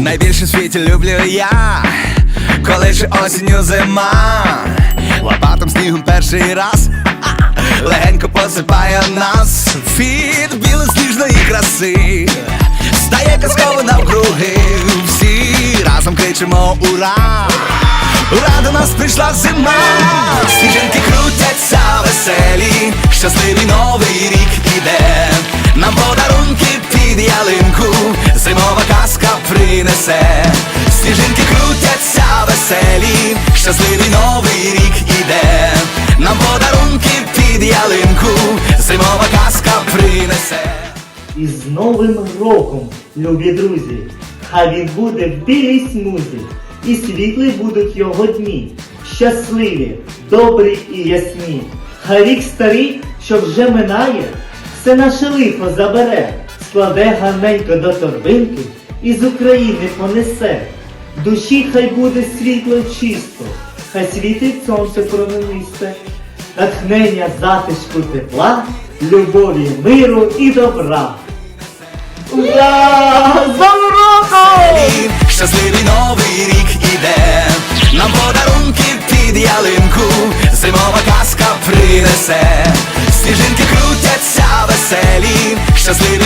найбільше в світі люблю я, коли ж осінню зима, лопатом снігом перший раз, легенько посипає нас. Від білосніжної краси, стає казково навкруги, всі разом кричимо ура! Ура, до нас прийшла зима, сніжинки крутяться веселі, щасливий новий рік іде, нам подарунки під ялинку, зимова казка принесе. І з Новим роком, любі друзі, хай він буде в білій смузі, і світлі будуть його дні, щасливі, добрі і ясні. Хай рік старий, що вже минає, все наше лихо забере, складе гарненько до торбинки і з України понесе. Душі хай буде світло чисто, хай світить сонце промінисте, натхнення затишку тепла, любові, миру і добра. Ура! З Новим роком! І Щасливий новий рік іде, нам подарунки під ялинку, зимова казка принесе, сніжинки крутяться веселі, щасливий